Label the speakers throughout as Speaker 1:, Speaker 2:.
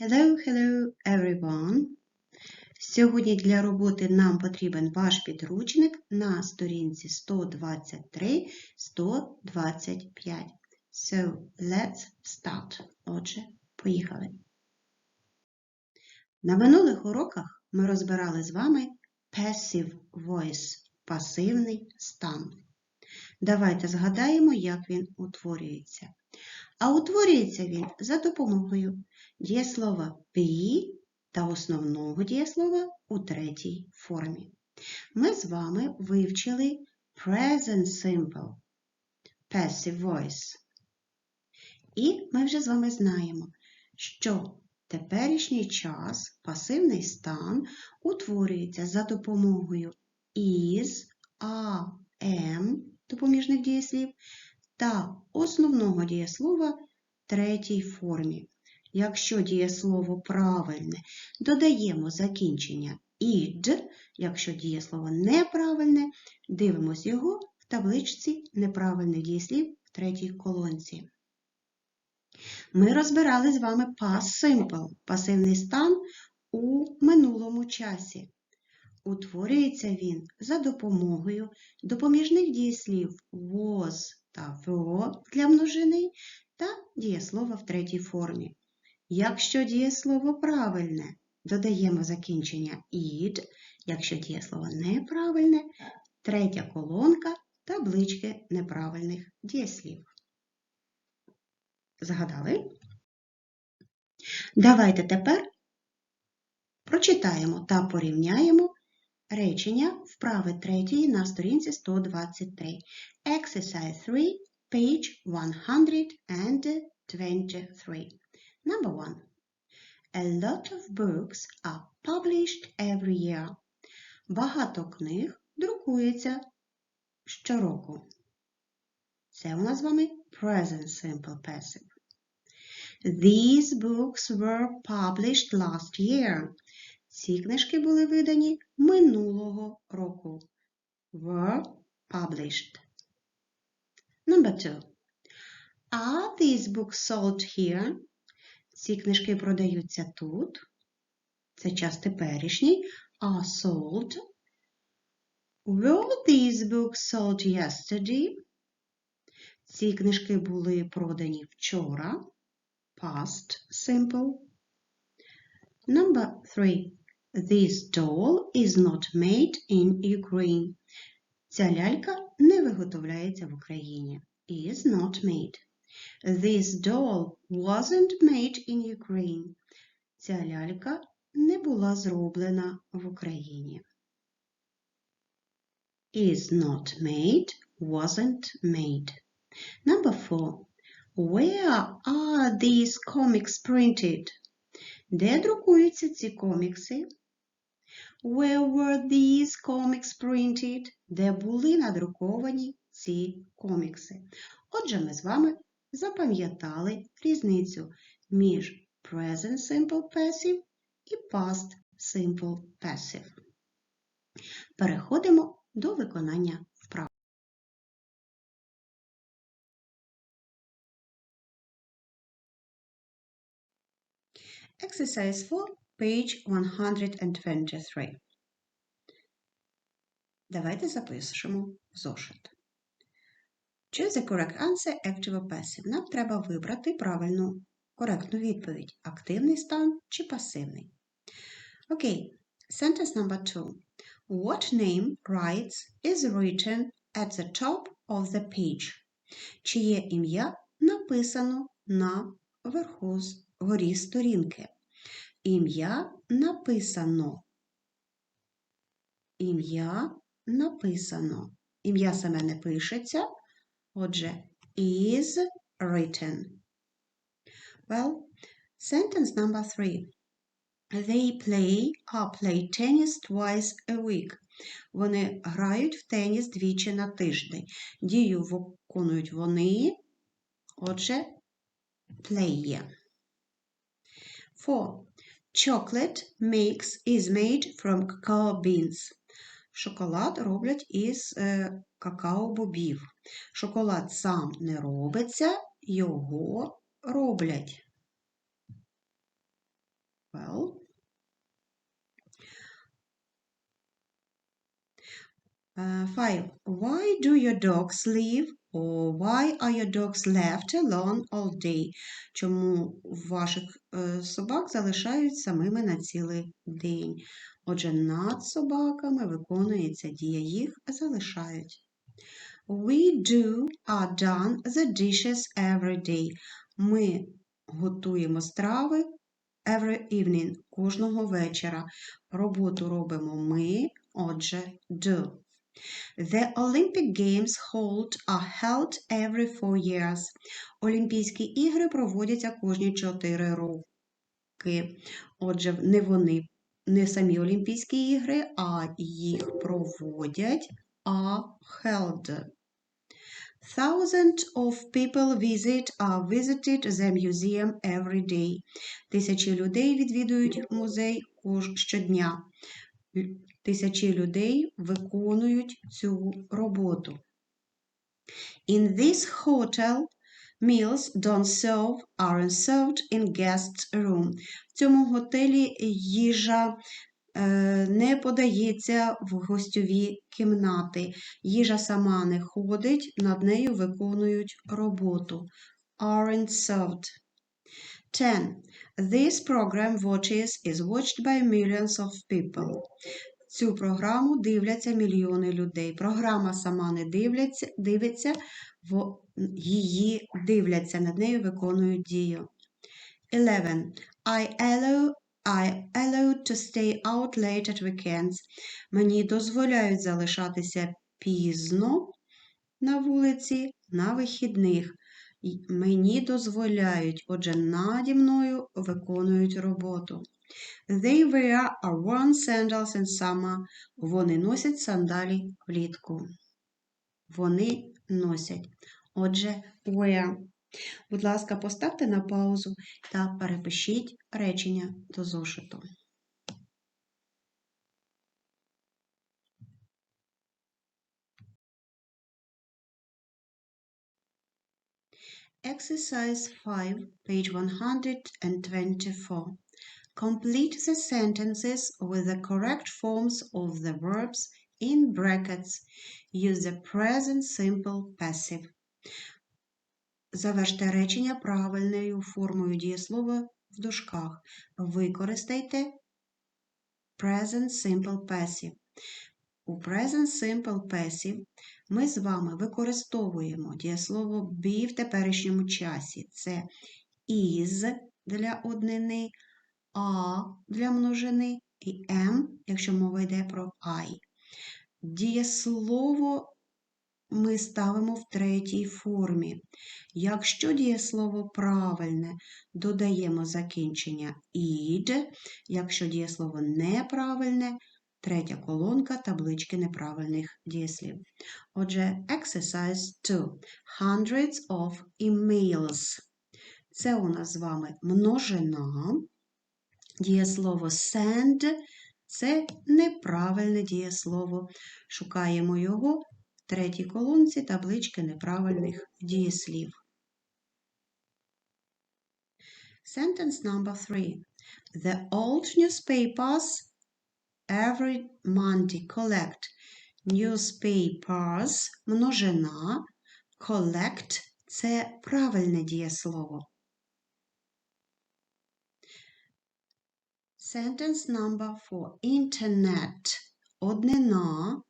Speaker 1: Hello, hello, everyone! Сьогодні для роботи нам потрібен ваш підручник на сторінці 123-125. So, let's start. Отже, поїхали. На минулих уроках ми розбирали з вами passive voice – пасивний стан. Давайте згадаємо, як він утворюється. А утворюється він за допомогою дієслова be та основного дієслова у третій формі. Ми з вами вивчили present simple, passive voice. І ми вже з вами знаємо, що теперішній час пасивний стан утворюється за допомогою is, a, am допоміжних дієслів та основного дієслова третій формі. Якщо дієслово правильне, додаємо закінчення id, якщо дієслово неправильне, дивимося його в табличці неправильних дієслів в третій колонці. Ми розбирали з вами past simple, пасивний стан у минулому часі. Утворюється він за допомогою допоміжних дієслів was та were для множини та дієслова в третій формі. Якщо дієслово правильне, додаємо закінчення id, якщо дієслово неправильне, третя колонка таблички неправильних дієслів. Згадали? Давайте тепер прочитаємо та порівняємо речення вправи третьої на сторінці 123. Exercise 3, page 123. Number one. A lot of books are published every year. Багато книг друкується щороку. Це у нас з вами present simple passive. These books were published last year. Ці книжки були видані минулого року. Were published. Number two. Are these books sold here? Ці книжки продаються тут. Це час теперішній. Are sold. Were these books sold yesterday? Ці книжки були продані вчора. Past simple. Number three. This doll is not made in Ukraine. Ця лялька не виготовляється в Україні. Is not made. This doll wasn't made in Ukraine. Ця лялька не була зроблена в Україні. Is not made, wasn't made. Number four. Where are these comics printed? Де друкуються ці комікси? Where were these comics printed? Де були надруковані ці комікси? Отже, ми з вами запам'ятали різницю між present simple passive і past simple passive. Переходимо до виконання вправ. Exercise 4, page 123. Давайте запишемо зошит. Choose the correct answer, active passive. Нам треба вибрати правильну, коректну відповідь. Активний стан чи пасивний. Окей. Sentence number two. What name writes is written at the top of the page? Чиє ім'я написано на верху горі сторінки? Ім'я написано. Ім'я написано. Ім'я саме не пишеться. Отже, is written. Well, sentence number three. They play or play tennis twice a week. Вони грають в теніс двічі на тиждень. Дію виконують вони. Отже, play. Four. Chocolate makes is made from cacao beans. Шоколад роблять із е, какао-бобів. Шоколад сам не робиться, його роблять. Well. Е, Five. Why do your dogs leave? Or why are your dogs left alone all day? Чому ваших е, собак залишають самими на цілий день? Отже, над собаками виконується дія, їх залишають. We do are done the dishes every day. Ми готуємо страви every evening, кожного вечора. Роботу робимо ми, отже, do. The Olympic Games hold are held every four years. Олімпійські ігри проводяться кожні 4 роки. Отже, не вони, не самі Олімпійські ігри, а їх проводять are held. Thousands of people visit are visited the museum every day. Tисячі людей відвідують музей щодня. Тисячі людей виконують цю роботу. In this hotel, meals don't serve aren't served in guest room. В цьому готелі їжа е, не подається в гостьові кімнати. Їжа сама не ходить, над нею виконують роботу. Aren't served. 10. This program watches is watched by millions of people. Цю програму дивляться мільйони людей. Програма сама не дивляться, дивиться, її дивляться, над нею виконують дію. 11. I allow, I allow to stay out late at weekends. Мені дозволяють залишатися пізно на вулиці на вихідних. Мені дозволяють, отже, наді мною виконують роботу. They wear a worn sandals in summer. Вони носять сандалі влітку. Вони носять. Отже, wear. Будь ласка, поставте на паузу та перепишіть речення до зошиту. Exercise 5, page 124. Complete the sentences with the correct forms of the verbs in brackets. Use the present simple passive. Заверште речення правильною формою дієслова в дужках. Використайте present simple passive. У present simple passive ми з вами використовуємо дієслово be в теперішньому часі. Це is для однини, a для множини і am, якщо мова йде про I. Дієслово ми ставимо в третій формі. Якщо дієслово правильне, додаємо закінчення id, якщо дієслово неправильне, третя колонка таблички неправильних дієслів. Отже, exercise 2. Hundreds of emails. Це у нас з вами множина. Дієслово send це неправильне дієслово. Шукаємо його в третій колонці таблички неправильних дієслів. Sentence number three. The old newspapers every Monday collect. Newspapers – множина. Collect – це правильне дієслово. Sentence number four. Internet. Однина.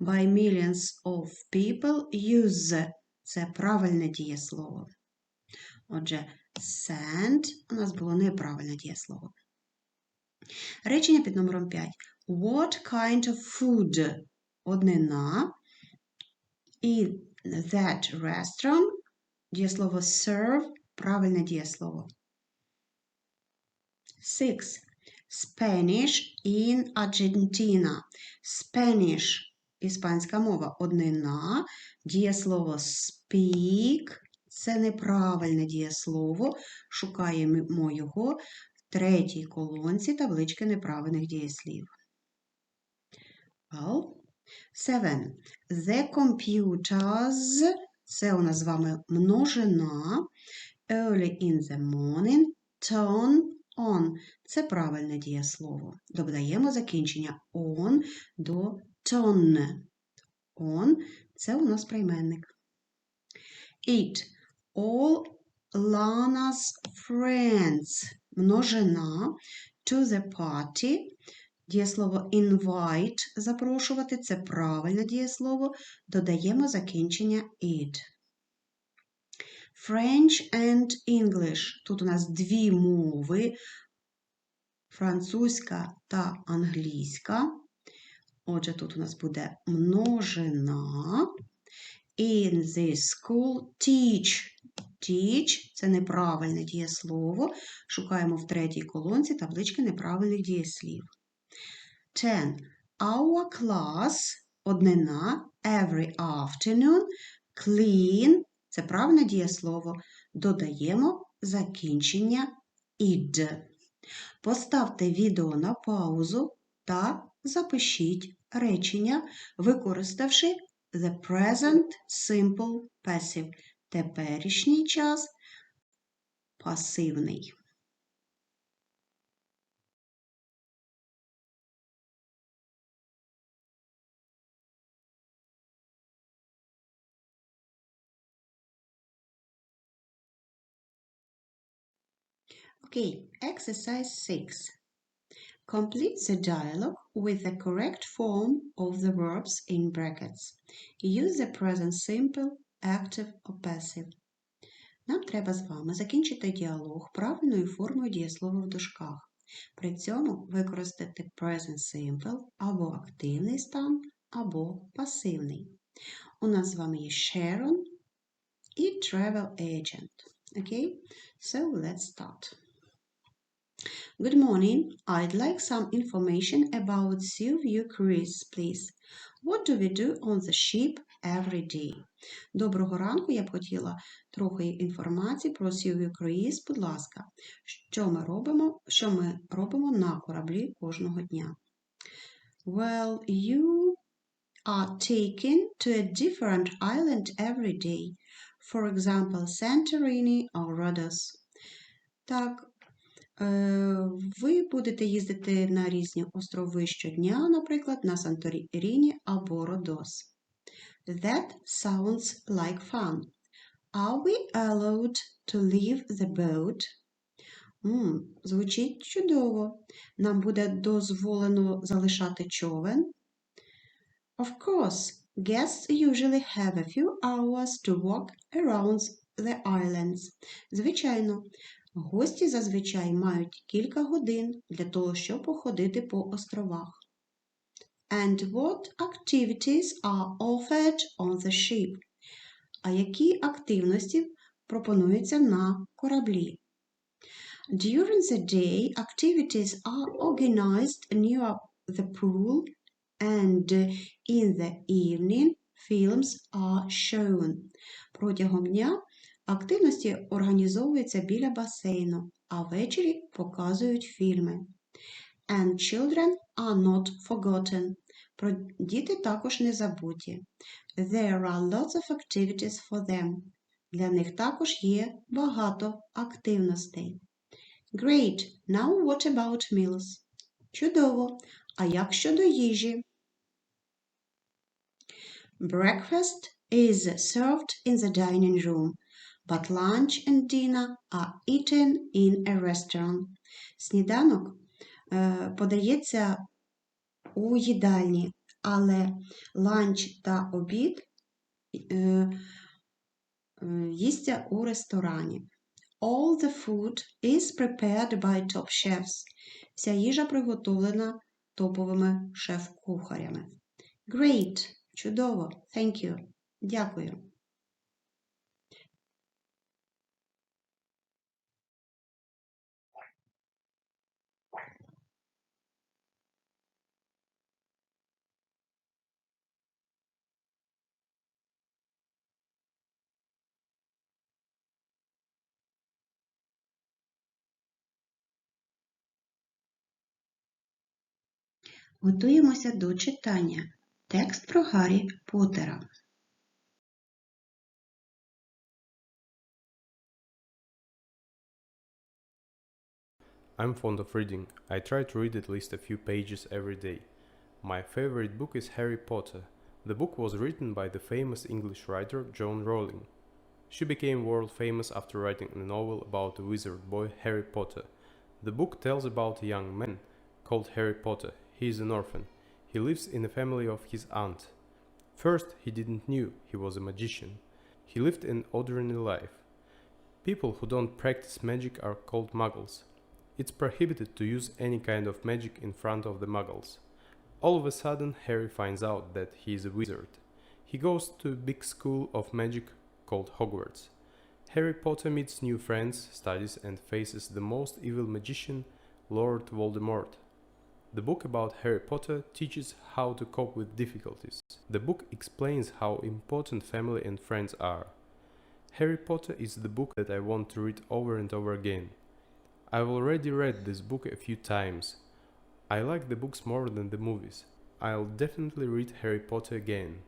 Speaker 1: By millions of people use. Це правильне дієслово. Отже, send у нас було неправильне дієслово. Речення під номером 5. What kind of food? Однина. І that restaurant. Дієслово serve. Правильне дієслово. 6. Spanish in Argentina. Spanish – іспанська мова. Однина. Дієслово speak – це неправильне дієслово. Шукаємо його в третій колонці таблички неправильних дієслів. Well, 7. The computers – це у нас з вами множина. Early in the morning turn on – це правильне дієслово. Додаємо закінчення on до turn. on – це у нас прийменник. It. All Lana's friends. Множина. To the party. Дієслово invite – запрошувати. Це правильне дієслово. Додаємо закінчення it. French and English. Тут у нас дві мови. Французька та англійська. Отже, тут у нас буде множина. In this school teach. Teach – це неправильне дієслово. Шукаємо в третій колонці таблички неправильних дієслів. 10. Our class – однина. Every afternoon. Clean – це правильне дієслово. Додаємо закінчення id. Поставте відео на паузу та запишіть речення, використавши the present simple passive. Теперішній час пасивний. Okay, exercise 6. Complete the dialogue with the correct form of the verbs in brackets. Use the present simple, active or passive. Нам треба з вами закінчити діалог правильною формою дієслова в дужках. При цьому використати present simple або активний стан, або пасивний. У нас з вами є Sharon і Travel Agent. Okay? So let's start. Good morning. I'd like some information about Seaview Cruise, please. What do we do on the ship every day? Доброго ранку. Я б хотіла трохи інформації про Seaview Cruise. Будь ласка, що ми робимо, що ми робимо на кораблі кожного дня? Well, you are taken to a different island every day. For example, Santorini or Rhodos. Так, ви будете їздити на різні острови щодня, наприклад, на Санторіні або Родос. That sounds like fun. Are we allowed to leave the boat? Mm, звучить чудово. Нам буде дозволено залишати човен. Of course, guests usually have a few hours to walk around the islands. Звичайно, Гості зазвичай мають кілька годин для того, щоб походити по островах. And what activities are offered on the ship? А які активності пропонуються на кораблі? During the day, activities are organized near the pool and in the evening, films are shown. Протягом дня Активності організовуються біля басейну, а ввечері показують фільми. And children are not forgotten. Про діти також не забуті. There are lots of activities for them. Для них також є багато активностей. Great. Now what about meals? Чудово. А як щодо їжі? Breakfast is served in the dining room but lunch and dinner are eaten in a restaurant. Сніданок е, подається у їдальні, але ланч та обід е, е, їсться у ресторані. All the food is prepared by top chefs. Вся їжа приготовлена топовими шеф-кухарями. Great! Чудово! Thank you! Дякую! Готуємося до читання. Текст про Гаррі Поттера.
Speaker 2: I'm fond of reading. I try to read at least a few pages every day. My favorite book is Harry Potter. The book was written by the famous English writer Joan Rowling. She became world famous after writing a novel about the wizard boy Harry Potter. The book tells about a young man called Harry Potter. he is an orphan. He lives in the family of his aunt. First, he didn't knew he was a magician. He lived an ordinary life. People who don't practice magic are called muggles. It's prohibited to use any kind of magic in front of the muggles. All of a sudden, Harry finds out that he is a wizard. He goes to a big school of magic called Hogwarts. Harry Potter meets new friends, studies, and faces the most evil magician, Lord Voldemort. The book about Harry Potter teaches how to cope with difficulties. The book explains how important family and friends are. Harry Potter is the book that I want to read over and over again. I've already read this book a few times. I like the books more than the movies. I'll definitely read Harry Potter again.